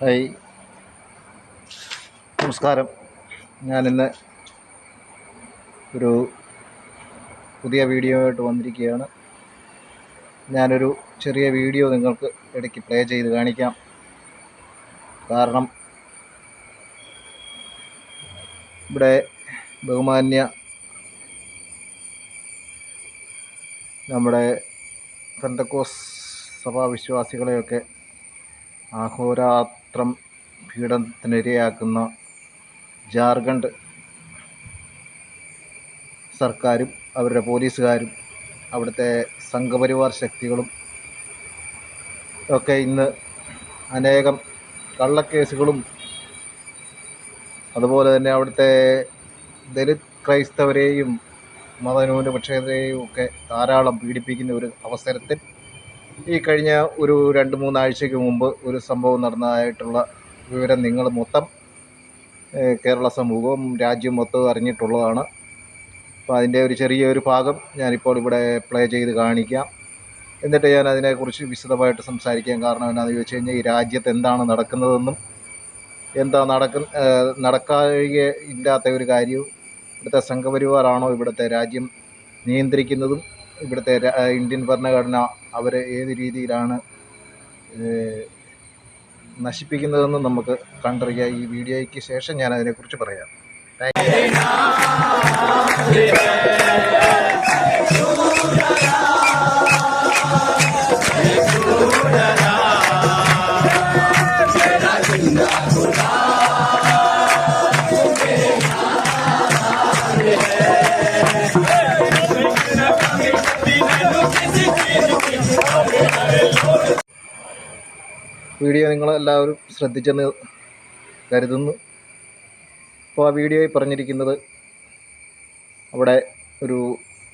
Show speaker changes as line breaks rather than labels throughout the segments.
Hi. നമസ്കാരം. ഞാനിന്ന് ഒരു പുതിയ വീഡിയോ ആയിട്ട് വന്നിരിക്കുകയാണ്. ഞാനൊരു ചെറിയ വീഡിയോ നിങ്ങൾക്ക് ഇടയ്ക്ക് പ്ലേ ചെയ്ത് കാണിക്കാം. കാരണം ഇവിടെ ബഹുമാന്യ നമ്മുടെ പെന്തക്കോസ് സഭാവിശ്വാസികളെയൊക്കെ അഹോരാത്രം പീഡനത്തിനിരയാക്കുന്ന ജാർഖണ്ഡ് സർക്കാരും അവരുടെ പോലീസുകാരും അവിടുത്തെ സംഘപരിവാർ ശക്തികളും ഒക്കെ ഇന്ന് അനേകം കള്ളക്കേസുകളും അതുപോലെ തന്നെ അവിടുത്തെ ദലിത് ക്രൈസ്തവരെയും മതന്യൂനപക്ഷരെയും ഒക്കെ ധാരാളം പീഡിപ്പിക്കുന്ന ഒരു അവസരത്തിൽ ഈ കഴിഞ്ഞ ഒരു രണ്ട് മൂന്നാഴ്ചയ്ക്ക് മുമ്പ് ഒരു സംഭവം നടന്നതായിട്ടുള്ള വിവരം നിങ്ങൾ മൊത്തം കേരള സമൂഹവും രാജ്യം മൊത്തം അറിഞ്ഞിട്ടുള്ളതാണ്. അപ്പോൾ അതിന്റെ ഒരു ചെറിയൊരു ഭാഗം ഞാനിപ്പോൾ ഇവിടെ പ്ലേ ചെയ്ത് കാണിക്കാം. എന്നിട്ട് ഞാൻ അതിനെക്കുറിച്ച് വിശദമായിട്ട് സംസാരിക്കാൻ കാരണം എന്താണെന്ന് ചോദിച്ചു കഴിഞ്ഞാൽ ഈ രാജ്യത്ത് എന്താണ് നടക്കുന്നതെന്നും എന്താ നടക്കുന്ന നടക്കാതെ ഇല്ലാത്ത ഒരു കാര്യവും ഇവിടുത്തെ സംഘപരിവാറാണോ ഇവിടുത്തെ രാജ്യം നിയന്ത്രിക്കുന്നതും ഇവിടുത്തെ ഇന്ത്യൻ ഭരണഘടന അവരെ ഏത് രീതിയിലാണ് നശിപ്പിക്കുന്നതെന്ന് നമുക്ക് കണ്ടറിയാം. ഈ വീഡിയോയ്ക്ക് ശേഷം ഞാൻ അതിനെക്കുറിച്ച് പറയാം. വീഡിയോ നിങ്ങളെല്ലാവരും ശ്രദ്ധിച്ചെന്ന് കരുതുന്നു. അപ്പോൾ ആ വീഡിയോയിൽ പറഞ്ഞിരിക്കുന്നത് അവിടെ ഒരു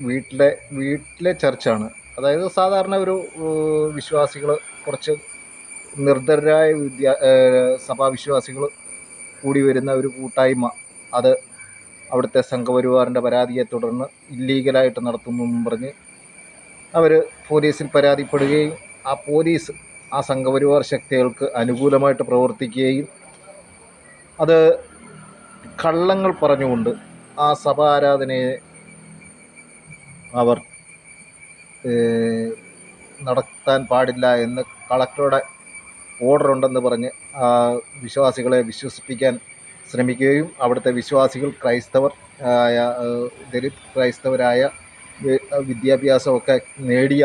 വീട്ടിലെ വീട്ടിലെ ചർച്ചാണ്. അതായത് സാധാരണ ഒരു വിശ്വാസികൾ കുറച്ച് നിർദ്ധരായ വിദ്യാ സഭാവിശ്വാസികൾ കൂടി വരുന്ന ഒരു കൂട്ടായ്മ. അത് അവിടുത്തെ സംഘപരിവാറിന്റെ പരാതിയെ തുടർന്ന് ഇല്ലീഗലായിട്ട് നടത്തുന്നു എന്നും പറഞ്ഞ് അവർ പോലീസിൽ പരാതിപ്പെടുകയും ആ പോലീസ് ആ സംഘപരിവാർ ശക്തികൾക്ക് അനുകൂലമായിട്ട് പ്രവർത്തിക്കുകയും അത് കള്ളങ്ങൾ പറഞ്ഞുകൊണ്ട് ആ സഭ ആരാധനയെ അവർ നടത്താൻ പാടില്ല എന്ന് കളക്ടറുടെ ഓർഡർ ഉണ്ടെന്ന് പറഞ്ഞ് ആ വിശ്വാസികളെ വിശ്വസിപ്പിക്കാൻ ശ്രമിക്കുകയും അവിടുത്തെ വിശ്വാസികൾ ക്രൈസ്തവർ ആയ ദലിത് ക്രൈസ്തവരായ വിദ്യാഭ്യാസമൊക്കെ നേടിയ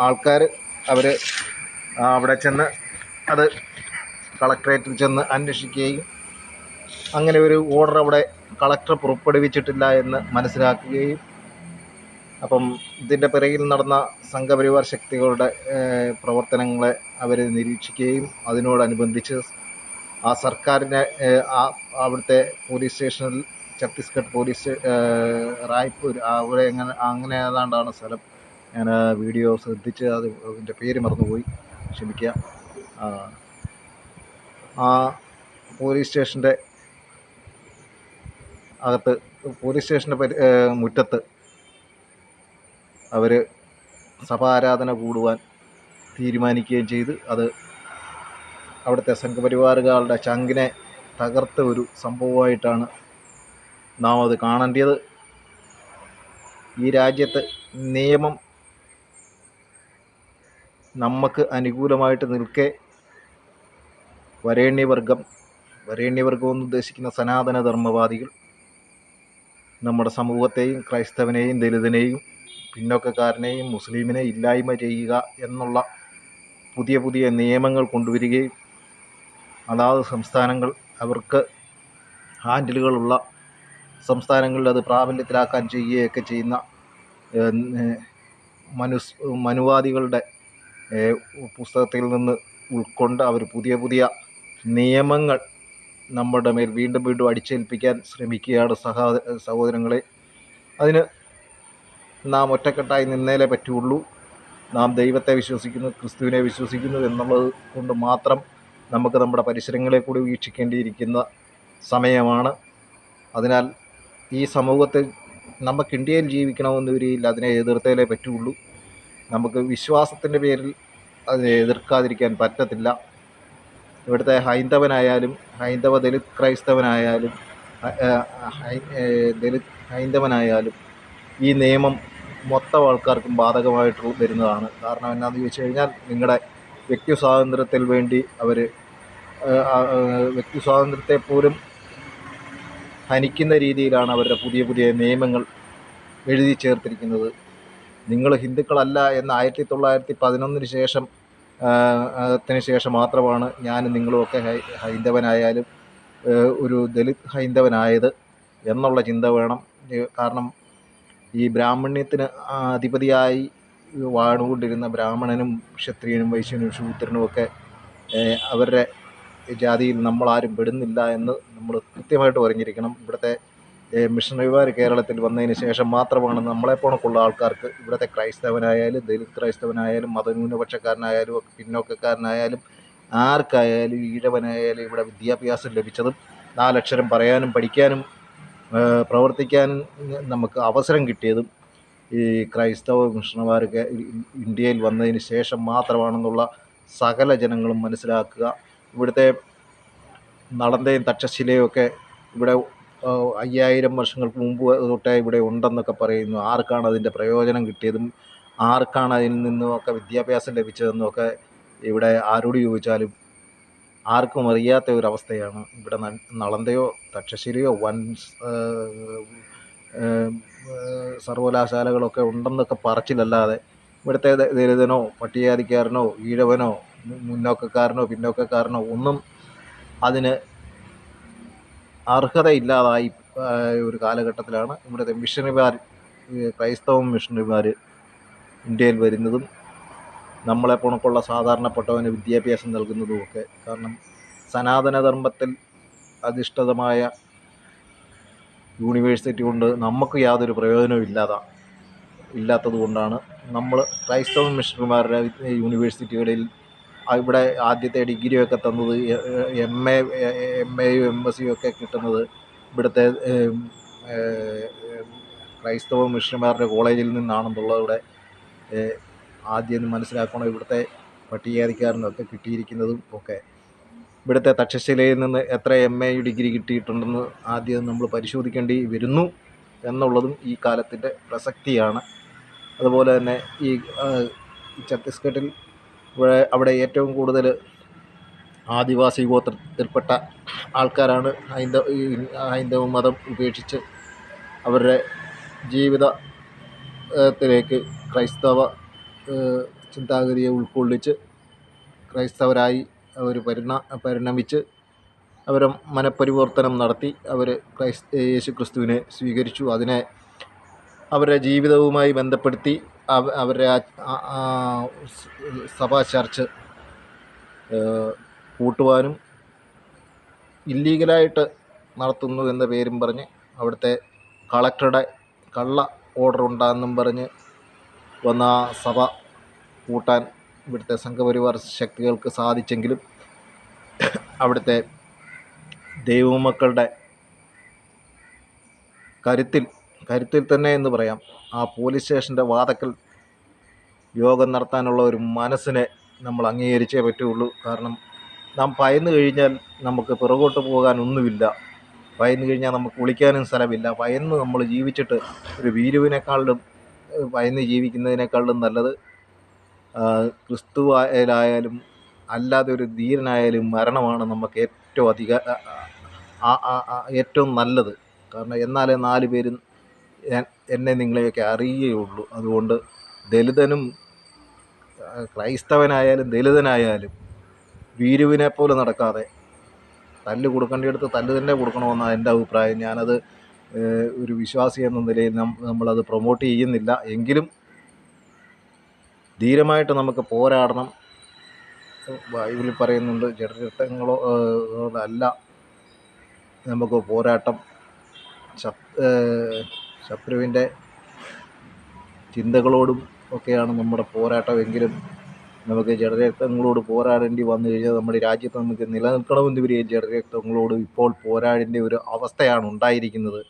ആൾക്കാർ അവർ അവിടെ ചെന്ന് അത് കളക്ട്രേറ്റിൽ ചെന്ന് അന്വേഷിക്കുകയും അങ്ങനെ ഒരു ഓർഡർ അവിടെ കളക്ടർ പുറപ്പെടുവിച്ചിട്ടില്ല എന്ന് മനസ്സിലാക്കുകയും. അപ്പം ഇതിന്റെ പിറകിൽ നടന്ന സംഘപരിവാർ ശക്തികളുടെ പ്രവർത്തനങ്ങളെ അവർ നിരീക്ഷിക്കുകയും അതിനോടനുബന്ധിച്ച് ആ സർക്കാരിനെ ആ അവിടുത്തെ പോലീസ് സ്റ്റേഷനിൽ ഛത്തീസ്ഗഡ് പോലീസ് റായ്പൂർ അവിടെ എങ്ങനെ അങ്ങനെ ഏതാണ്ടാണ് സ്ഥലം ഞാൻ ആ വീഡിയോ ശ്രദ്ധിച്ച് അത് അതിന്റെ പേര് മറന്നുപോയി. ക്ഷമിക്കുക. ആ, പോലീസ് സ്റ്റേഷന്റെ അകത്ത് പോലീസ് സ്റ്റേഷന്റെ പരി മുറ്റത്ത് അവർ സഭാരാധന കൂടുവാൻ തീരുമാനിക്കുകയും ചെയ്ത് അത് അവിടുത്തെ സംഘപരിവാറുകാരുടെ ചങ്കിനെ തകർത്ത ഒരു സംഭവമായിട്ടാണ് നാം അത് കാണേണ്ടത്. ഈ രാജ്യത്ത് നിയമം നമുക്ക് അനുകൂലമായിട്ട് നിൽക്കെ വരേണ്യവർഗം വരേണ്യവർഗം എന്ന് ഉദ്ദേശിക്കുന്ന സനാതന ധർമ്മവാദികൾ നമ്മുടെ സമൂഹത്തെയും ക്രൈസ്തവനെയും ദലിതനെയും പിന്നോക്കക്കാരനെയും മുസ്ലിമിനെ ഇല്ലായ്മ ചെയ്യുക എന്നുള്ള പുതിയ പുതിയ നിയമങ്ങൾ കൊണ്ടുവരികയും അതാത് സംസ്ഥാനങ്ങൾ അവർക്ക് ഹാൻഡിലുകളുള്ള സംസ്ഥാനങ്ങളിൽ അത് പ്രാബല്യത്തിലാക്കാൻ ചെയ്യുകയൊക്കെ ചെയ്യുന്ന മനുസ് മനുവാദികളുടെ പുസ്തകത്തിൽ നിന്ന് ഉൾക്കൊണ്ട് അവർ പുതിയ പുതിയ നിയമങ്ങൾ നമ്മുടെ മേൽ വീണ്ടും വീണ്ടും അടിച്ചേൽപ്പിക്കാൻ ശ്രമിക്കുകയാണ് സഹാ സഹോദരങ്ങളെ. അതിന് നാം ഒറ്റക്കെട്ടായി നിന്നേലേ പറ്റുള്ളൂ. നാം ദൈവത്തെ വിശ്വസിക്കുന്നു ക്രിസ്തുവിനെ വിശ്വസിക്കുന്നു എന്നുള്ളത് കൊണ്ട് മാത്രം നമുക്ക് നമ്മുടെ പരിസരങ്ങളെ കൂടി വീക്ഷിക്കേണ്ടിയിരിക്കുന്ന സമയമാണ്. അതിനാൽ ഈ സമൂഹത്തിൽ നമുക്ക് ഇന്ത്യയിൽ ജീവിക്കണമെന്ന് വരികയില്ല അതിനെ എതിർത്തേലേ പറ്റുള്ളൂ. നമുക്ക് വിശ്വാസത്തിന്റെ പേരിൽ അതിനെ എതിർക്കാതിരിക്കാൻ പറ്റത്തില്ല. ഇവിടുത്തെ ഹൈന്ദവനായാലും ഹൈന്ദവ ദലിത് ക്രൈസ്തവനായാലും ദലിത് ഹൈന്ദവനായാലും ഈ നിയമം മൊത്തം ആൾക്കാർക്കും ബാധകമായിട്ട് വരുന്നതാണ്. കാരണം എന്നാന്ന് ചോദിച്ചു കഴിഞ്ഞാൽ നിങ്ങളുടെ വ്യക്തി സ്വാതന്ത്ര്യത്തിൽ വേണ്ടി അവർ വ്യക്തി സ്വാതന്ത്ര്യത്തെ പോലും ഹനിക്കുന്ന രീതിയിലാണ് അവരുടെ പുതിയ പുതിയ നിയമങ്ങൾ എഴുതി ചേർത്തിരിക്കുന്നത്. നിങ്ങൾ ഹിന്ദുക്കളല്ല എന്ന് ആയിരത്തി തൊള്ളായിരത്തി പതിനൊന്നിന് ശേഷം ത്തിന് ശേഷം മാത്രമാണ് ഞാനും നിങ്ങളുമൊക്കെ ഹൈന്ദവനായാലും ഒരു ദലിത് ഹൈന്ദവനായത് എന്നുള്ള ചിന്ത വേണം. കാരണം ഈ ബ്രാഹ്മണ്യത്തിന് അധിപതിയായി വാണുകൊണ്ടിരുന്ന ബ്രാഹ്മണനും ക്ഷത്രിയനും വൈശ്യനും ശൂദ്രനും ഒക്കെ അവരുടെ ജാതിയിൽ നമ്മളാരും പെടുന്നില്ല എന്ന് നമ്മൾ കൃത്യമായിട്ട് പറഞ്ഞിരിക്കണം. ഇവിടുത്തെ മിഷണറിമാർ കേരളത്തിൽ വന്നതിന് ശേഷം മാത്രമാണ് നമ്മളെ കണക്കുള്ള ആൾക്കാർക്ക് ഇവിടുത്തെ ക്രൈസ്തവനായാലും ദലിത് ക്രൈസ്തവനായാലും മതന്യൂനപക്ഷക്കാരനായാലും പിന്നോക്കക്കാരനായാലും ആർക്കായാലും ഈഴവനായാലും ഇവിടെ വിദ്യാഭ്യാസം ലഭിച്ചതും നാലക്ഷരം പറയാനും പഠിക്കാനും പ്രവർത്തിക്കാനും നമുക്ക് അവസരം കിട്ടിയതും ഈ ക്രൈസ്തവ മിഷണർമാർ ഇന്ത്യയിൽ വന്നതിന് ശേഷം മാത്രമാണെന്നുള്ള സകല ജനങ്ങളും മനസ്സിലാക്കുക. ഇവിടുത്തെ നടന്തയും തക്ഷശിലയും ഒക്കെ ഇവിടെ അയ്യായിരം വർഷങ്ങൾക്ക് മുമ്പ് തൊട്ടേ ഇവിടെ ഉണ്ടെന്നൊക്കെ പറയുന്നു. ആർക്കാണ് അതിന്റെ പ്രയോജനം കിട്ടിയതും ആർക്കാണ് അതിൽ നിന്നുമൊക്കെ വിദ്യാഭ്യാസം ലഭിച്ചതെന്നൊക്കെ ഇവിടെ ആരോട് ചോദിച്ചാലും ആർക്കും അറിയാത്ത ഒരവസ്ഥയാണ്. ഇവിടെ നളന്തയോ തക്ഷശ്ശേരിയോ വൻ സർവകലാശാലകളൊക്കെ ഉണ്ടെന്നൊക്കെ പറച്ചിലല്ലാതെ ഇവിടുത്തെ ദരിദ്രനോ പട്ടികജാതിക്കാരനോ ഈഴവനോ മുന്നോക്കക്കാരനോ പിന്നോക്കക്കാരനോ ഒന്നും അതിന് അർഹതയില്ലാതായി ഒരു കാലഘട്ടത്തിലാണ് ഇവിടുത്തെ മിഷണറിമാർ ക്രൈസ്തവ മിഷണറിമാർ ഇന്ത്യയിൽ വരുന്നതും നമ്മളെ കണക്കുള്ള സാധാരണപ്പെട്ടവന് വിദ്യാഭ്യാസം നൽകുന്നതുമൊക്കെ കാരണം സനാതനധർമ്മത്തിൽ അധിഷ്ഠിതമായ യൂണിവേഴ്സിറ്റി കൊണ്ട് നമുക്ക് യാതൊരു പ്രയോജനവും ഇല്ലാതാ ഇല്ലാത്തത് കൊണ്ടാണ് നമ്മൾ ക്രൈസ്തവ മിഷണറിമാരുടെ യൂണിവേഴ്സിറ്റികളിൽ ഇവിടെ ആദ്യത്തെ ഡിഗ്രിയൊക്കെ തന്നത് എം എ എം എയും എം എസ് ഒക്കെ കിട്ടുന്നത് ഇവിടുത്തെ ക്രൈസ്തവ മിഷണറിമാരുടെ കോളേജിൽ നിന്നാണെന്നുള്ളത് ഇവിടെ ആദ്യം മനസ്സിലാക്കണം ഇവിടുത്തെ പട്ടികജാതിക്കാരനൊക്കെ കിട്ടിയിരിക്കുന്നതും ഒക്കെ. ഇവിടുത്തെ തക്ഷശിലയിൽ നിന്ന് എത്ര എം എ ഡിഗ്രി കിട്ടിയിട്ടുണ്ടെന്ന് ആദ്യം നമ്മൾ പരിശോധിക്കേണ്ടി വരുന്നു എന്നുള്ളതും ഈ കാലത്തിന്റെ പ്രസക്തിയാണ്. അതുപോലെ തന്നെ ഈ ഛത്തീസ്ഗഡിൽ ഇവിടെ അവിടെ ഏറ്റവും കൂടുതൽ ആദിവാസി ഗോത്രത്തിൽപ്പെട്ട ആൾക്കാരാണ് ഹൈന്ദവ ഹൈന്ദവ മതം ഉപേക്ഷിച്ച് അവരുടെ ജീവിതത്തിലേക്ക് ക്രൈസ്തവ ചിന്താഗതിയെ ഉൾക്കൊള്ളിച്ച് ക്രൈസ്തവരായി അവർ പരിണ പരിണമിച്ച് അവരെ മനപരിവർത്തനം നടത്തി അവർ ക്രൈസ് യേശു ക്രിസ്തുവിനെ സ്വീകരിച്ചു. അതിനെ അവരുടെ ജീവിതവുമായി ബന്ധപ്പെടുത്തി അവരുടെ സഭാ ചർച്ച് കൂട്ടുവാനും ഇല്ലീഗലായിട്ട് നടത്തുന്നു എന്ന പേരും പറഞ്ഞ് അവിടുത്തെ കളക്ടറുടെ കള്ള ഓർഡർ ഉണ്ടാകുന്നും പറഞ്ഞ് വന്ന ആ സഭ കൂട്ടാൻ ഇവിടുത്തെ സംഘപരിവാർ ശക്തികൾക്ക് സാധിച്ചെങ്കിലും അവിടുത്തെ ദൈവമക്കളുടെ കരുത്തിൽ കരുത്തിൽ തന്നെ എന്ന് പറയാം. ആ പോലീസ് സ്റ്റേഷന്റെ വാതക്കൽ യോഗം നടത്താനുള്ള ഒരു മനസ്സിനെ നമ്മൾ അംഗീകരിച്ചേ പറ്റുള്ളൂ. കാരണം നാം ഭയന്ന് കഴിഞ്ഞാൽ നമുക്ക് പിറകോട്ട് പോകാനൊന്നുമില്ല ഭയന്ന് കഴിഞ്ഞാൽ നമുക്ക് കുളിക്കാനും സ്ഥലമില്ല. ഭയന്ന് നമ്മൾ ജീവിച്ചിട്ട് ഒരു വീരുവിനേക്കാളും ഭയന്ന് ജീവിക്കുന്നതിനേക്കാളും നല്ലത് ക്രിസ്തുവായാലും അല്ലാതെ ഒരു ധീരനായാലും മരണമാണ് നമുക്ക് ഏറ്റവും അധിക ഏറ്റവും നല്ലത്. കാരണം എന്നാലേ നാല് പേരും എന്നെ നിങ്ങളെയൊക്കെ അറിയുകയുള്ളൂ. അതുകൊണ്ട് ദലിതനും ക്രൈസ്തവനായാലും ദലിതനായാലും വീരുവിനെ പോലെ നടക്കാതെ തല്ല് കൊടുക്കേണ്ടിടത്ത് തല്ല് തന്നെ കൊടുക്കണമെന്നാണ് എന്റെ അഭിപ്രായം. ഞാനത് ഒരു വിശ്വാസി എന്ന നിലയിൽ നമ്മളത് പ്രൊമോട്ട് ചെയ്യുന്നില്ല. എങ്കിലും ധീരമായിട്ട് നമുക്ക് പോരാടണം. ബൈബിളിൽ പറയുന്നുണ്ട് ജഡരക്തങ്ങളോ അല്ല നമുക്ക് പോരാട്ടം ശത്രുവിന്റെ ചിന്തകളോടും ഒക്കെയാണ് നമ്മുടെ പോരാട്ടമെങ്കിലും നമുക്ക് ജഡരക്തങ്ങളോട് പോരാടേണ്ടി വന്നു കഴിഞ്ഞാൽ നമ്മുടെ രാജ്യത്ത് നമുക്ക് നിലനിൽക്കണമെന്ന് വരിക ജഡരക്തങ്ങളോട് ഇപ്പോൾ പോരാടേണ്ട ഒരു അവസ്ഥയാണ് ഉണ്ടായിരിക്കുന്നത്.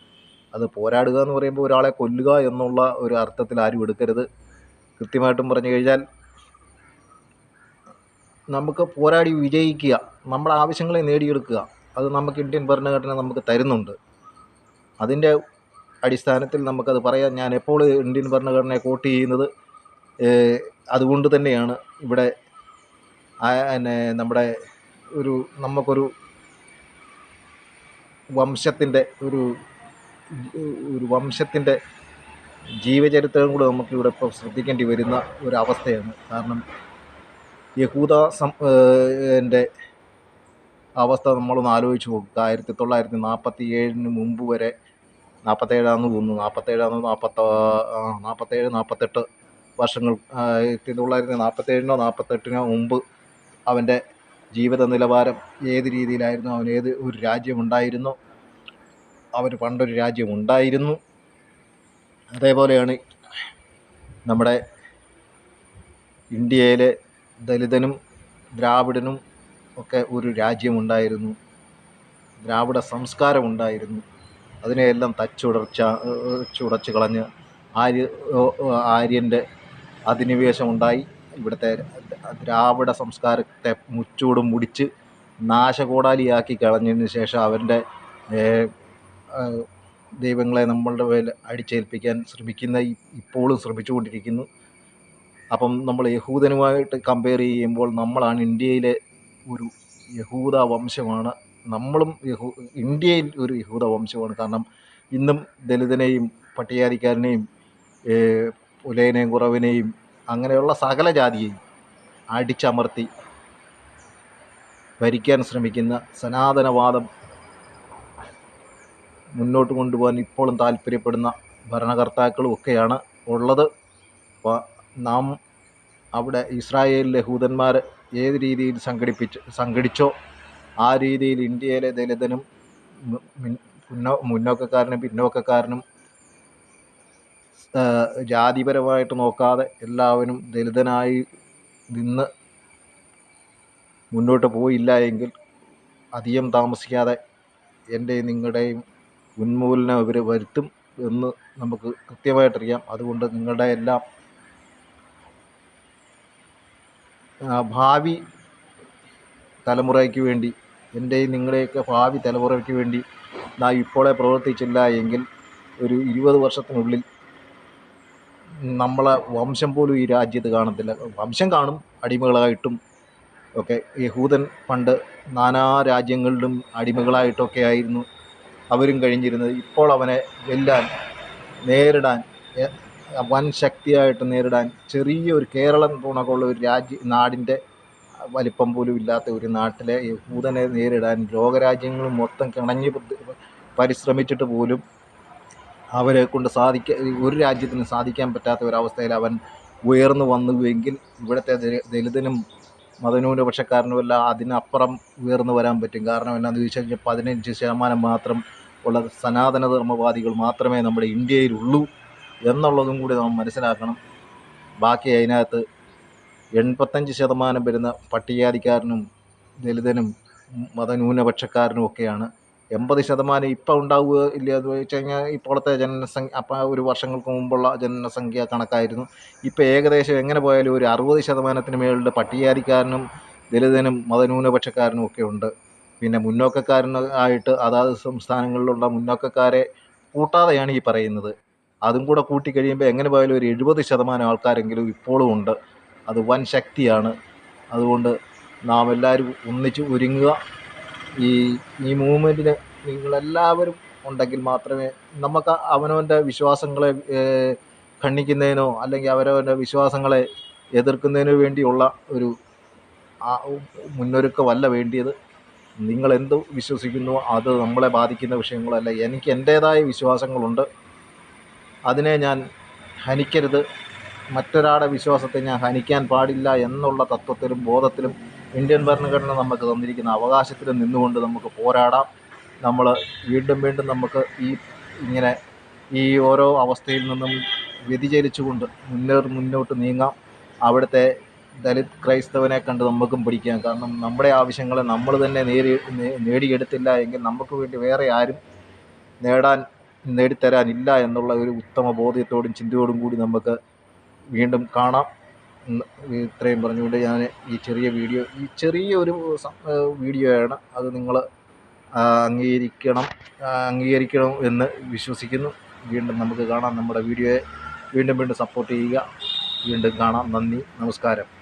അത് പോരാടുക എന്ന് പറയുമ്പോൾ ഒരാളെ കൊല്ലുക എന്നുള്ള ഒരു അർത്ഥത്തിൽ ആരും എടുക്കരുത്. കൃത്യമായിട്ടും പറഞ്ഞു കഴിഞ്ഞാൽ നമുക്ക് പോരാടി വിജയിക്കുക നമ്മുടെ ആവശ്യങ്ങളെ നേടിയെടുക്കുക അത് നമുക്ക് ഇന്ത്യൻ ഭരണഘടന നമുക്ക് തരുന്നുണ്ട്. അതിന്റെ അടിസ്ഥാനത്തിൽ നമുക്കത് പറയാം. ഞാൻ എപ്പോൾ ഇന്ത്യൻ ഭരണഘടനയെ കോട്ട് ചെയ്യുന്നത് അതുകൊണ്ട് തന്നെയാണ് ഇവിടെ പിന്നെ നമ്മുടെ ഒരു നമുക്കൊരു വംശത്തിന്റെ ഒരു ഒരു വംശത്തിന്റെ ജീവചരിത്രം കൂടെ നമുക്കിവിടെ ഇപ്പോൾ ശ്രദ്ധിക്കേണ്ടി വരുന്ന ഒരു അവസ്ഥയാണ്. കാരണം യഹൂദ സം അവസ്ഥ നമ്മളൊന്ന് ആലോചിച്ച് നോക്കുക ആയിരത്തി തൊള്ളായിരത്തി നാൽപ്പത്തി ഏഴിന് മുമ്പ് വരെ നാൽപ്പത്തേഴാന്ന് തോന്നുന്നു. നാൽപ്പത്തേഴാന്ന് നാൽപ്പത്ത നാൽപ്പത്തേഴ് നാൽപ്പത്തെട്ട് വർഷങ്ങൾ ആയിരത്തി നാൽപ്പത്തേഴിനോ നാൽപ്പത്തെട്ടിനോ മുമ്പ് അവന്റെ ജീവിത നിലവാരം ഏത് രീതിയിലായിരുന്നു അവൻ ഏത് ഒരു രാജ്യമുണ്ടായിരുന്നു അവന് പണ്ടൊരു രാജ്യമുണ്ടായിരുന്നു. അതേപോലെയാണ് നമ്മുടെ ഇന്ത്യയിലെ ദലിതനും ദ്രാവിഡനും ഒക്കെ ഒരു രാജ്യമുണ്ടായിരുന്നു. ദ്രാവിഡ സംസ്കാരമുണ്ടായിരുന്നു. അതിനെയെല്ലാം തച്ചുടർച്ച ചുടച്ചു കളഞ്ഞ് ആര്യ ആര്യന്റെ അധിനിവേശം ഉണ്ടായി ഇവിടുത്തെ ദ്രാവിഡ സംസ്കാരത്തെ മുച്ചൂടും മുടിച്ച് നാശകോടാലിയാക്കി കളഞ്ഞതിന് ശേഷം അവന്റെ ദൈവങ്ങളെ നമ്മളുടെ മേൽ അടിച്ചേൽപ്പിക്കാൻ ശ്രമിക്കുന്ന ഇപ്പോഴും ശ്രമിച്ചുകൊണ്ടിരിക്കുന്നു. അപ്പം നമ്മൾ യഹൂദനുമായിട്ട് കമ്പയർ ചെയ്യുമ്പോൾ നമ്മളാണ് ഇന്ത്യയിലെ ഒരു യഹൂദ വംശമാണ്. നമ്മളും ഇന്ത്യയിൽ ഒരു യഹൂദ വംശമാണ്. കാരണം ഇന്നും ദലിതനെയും പട്ടികാരിക്കാരനെയും പുലേനെയും കുറവിനെയും അങ്ങനെയുള്ള സകല ജാതിയെയും അടിച്ചമർത്തി ഭരിക്കാൻ ശ്രമിക്കുന്ന സനാതനവാദം മുന്നോട്ട് കൊണ്ടുപോകാൻ ഇപ്പോഴും താല്പര്യപ്പെടുന്ന ഭരണകർത്താക്കളും ഒക്കെയാണ് ഉള്ളത്. നാം അവിടെ ഇസ്രായേലിലെ ഹൂതന്മാർ ഏത് രീതിയിൽ സംഘടിപ്പിച്ച് സംഘടിച്ചോ ആ രീതിയിൽ ഇന്ത്യയിലെ ദലിതനും മുന്നോ മുന്നോക്കക്കാരനും പിന്നോക്കക്കാരനും ജാതിപരമായിട്ട് നോക്കാതെ എല്ലാവരും ദലിതനായി നിന്ന് മുന്നോട്ട് പോയില്ല എങ്കിൽ അധികം താമസിക്കാതെ എന്റെയും നിങ്ങളുടെയും ഉന്മൂലനം ഇവർ വരുത്തും എന്ന് നമുക്ക് കൃത്യമായിട്ടറിയാം. അതുകൊണ്ട് നിങ്ങളുടെ എല്ലാം ഭാവി തലമുറയ്ക്ക് വേണ്ടി എന്റെയും നിങ്ങളുടെയൊക്കെ ഭാവി തലമുറയ്ക്ക് വേണ്ടി നാം ഇപ്പോഴേ പ്രവർത്തിച്ചില്ല എങ്കിൽ ഒരു ഇരുപത് വർഷത്തിനുള്ളിൽ നമ്മളെ വംശം പോലും ഈ രാജ്യത്ത് കാണത്തില്ല. വംശം കാണും അടിമകളായിട്ടും ഒക്കെ. യഹൂദൻ പണ്ട് നാനാ രാജ്യങ്ങളിലും അടിമകളായിട്ടൊക്കെ ആയിരുന്നു അവരും കഴിഞ്ഞിരുന്നത്. ഇപ്പോൾ അവനെ വെല്ലാൻ നേരിടാൻ വൻ ശക്തിയായിട്ട് നേരിടാൻ ചെറിയൊരു കേരളം പോണക്കുള്ള ഒരു രാജ്യ നാടിന്റെ വലിപ്പം പോലും ഇല്ലാത്ത ഒരു നാട്ടിലെ യഹൂദനെ നേരിടാൻ ലോകരാജ്യങ്ങൾ മൊത്തം കിണഞ്ഞ് പരിശ്രമിച്ചിട്ട് പോലും അവരെ കൊണ്ട് സാധിക്ക ഒരു രാജ്യത്തിന് സാധിക്കാൻ പറ്റാത്ത ഒരവസ്ഥയിൽ അവൻ ഉയർന്നു വന്നുവെങ്കിൽ ഇവിടുത്തെ ദലിതനും മതന്യൂനപക്ഷക്കാരനും എല്ലാം അതിനപ്പുറം ഉയർന്നു വരാൻ പറ്റും. കാരണം എന്നാന്ന് ചോദിച്ചു കഴിഞ്ഞാൽ പതിനഞ്ച് ശതമാനം മാത്രം ഉള്ള സനാതന ധർമ്മവാദികൾ മാത്രമേ നമ്മുടെ ഇന്ത്യയിലുള്ളൂ എന്നുള്ളതും കൂടി നാം മനസ്സിലാക്കണം. ബാക്കി അതിനകത്ത് എൺപത്തഞ്ച് ശതമാനം വരുന്ന പട്ടികജാതിക്കാരനും ദലിതനും മതന്യൂനപക്ഷക്കാരനും ഒക്കെയാണ്. എൺപത് ശതമാനം ഇപ്പം ഉണ്ടാവുക ഇല്ല എന്ന് വെച്ച് കഴിഞ്ഞാൽ ഇപ്പോഴത്തെ ജനസംഖ്യ അപ്പം ഒരു വർഷങ്ങൾക്ക് മുമ്പുള്ള ജനസംഖ്യ കണക്കായിരുന്നു. ഇപ്പം ഏകദേശം എങ്ങനെ പോയാലും ഒരു അറുപത് ശതമാനത്തിന് മേളിൽ പട്ടികജാതിക്കാരനും ദലിതനും മതന്യൂനപക്ഷക്കാരനും ഒക്കെ ഉണ്ട്. പിന്നെ മുന്നോക്കക്കാരനായിട്ട് അതാത് സംസ്ഥാനങ്ങളിലുള്ള മുന്നോക്കക്കാരെ കൂട്ടാതെയാണ് ഈ പറയുന്നത്. അതും കൂടെ കൂട്ടിക്കഴിയുമ്പോൾ എങ്ങനെ പോയാലും ഒരു എഴുപത് ശതമാനം ആൾക്കാരെങ്കിലും ഇപ്പോഴും ഉണ്ട്. അത് വൻ ശക്തിയാണ്. അതുകൊണ്ട് നാം എല്ലാവരും ഒന്നിച്ച് ഒരുങ്ങുക. ഈ ഈ മൂവ്മെന്റിന് നിങ്ങളെല്ലാവരും ഉണ്ടെങ്കിൽ മാത്രമേ നമുക്ക് അവനവന്റെ വിശ്വാസങ്ങളെ ഖണ്ഡിക്കുന്നതിനോ അല്ലെങ്കിൽ അവരവന്റെ വിശ്വാസങ്ങളെ എതിർക്കുന്നതിനോ വേണ്ടിയുള്ള ഒരു മുന്നൊരുക്കമല്ല വേണ്ടിയത്. നിങ്ങൾ എന്ത് വിശ്വസിക്കുന്നു അത് നമ്മളെ ബാധിക്കുന്ന വിഷയങ്ങളല്ല. എനിക്ക് എന്റേതായ വിശ്വാസങ്ങളുണ്ട്. അതിനെ ഞാൻ ഹനിക്കരുത്. മറ്റൊരാളുടെ വിശ്വാസത്തെ ഞാൻ ഹനിക്കാൻ പാടില്ല എന്നുള്ള തത്വത്തിലും ബോധത്തിലും ഇന്ത്യൻ ഭരണഘടന നമുക്ക് തന്നിരിക്കുന്ന അവകാശത്തിലും നിന്നുകൊണ്ട് നമുക്ക് പോരാടാം. നമ്മൾ വീണ്ടും വീണ്ടും നമുക്ക് ഈ ഇങ്ങനെ ഈ ഓരോ അവസ്ഥയിൽ നിന്നും വ്യതിചലിച്ചുകൊണ്ട് മുന്നേറി മുന്നോട്ട് നീങ്ങാം. അവിടുത്തെ ദലിത് ക്രൈസ്തവനെ കണ്ട് നമുക്കും പിടിക്കാം. കാരണം നമ്മുടെ ആവശ്യങ്ങളെ നമ്മൾ തന്നെ നേടി നേടിയെടുത്തില്ല എങ്കിൽ നമുക്ക് വേണ്ടി വേറെ ആരും നേടാൻ നേടിത്തരാനില്ല എന്നുള്ള ഒരു ഉത്തമ ബോധ്യത്തോടും ചിന്തയോടും കൂടി നമുക്ക് വീണ്ടും കാണാം. ഇത്രയും പറഞ്ഞുകൊണ്ട് ഞാൻ ഈ ചെറിയ വീഡിയോ ഈ ചെറിയ ഒരു വീഡിയോ ആണ് അത് നിങ്ങൾ അംഗീകരിക്കണം അംഗീകരിക്കണം എന്ന് വിശ്വസിക്കുന്നു. വീണ്ടും നമുക്ക് കാണാം നമ്മുടെ വീഡിയോയെ. വീണ്ടും വീണ്ടും സപ്പോർട്ട് ചെയ്യുക. വീണ്ടും കാണാം. നന്ദി. നമസ്കാരം.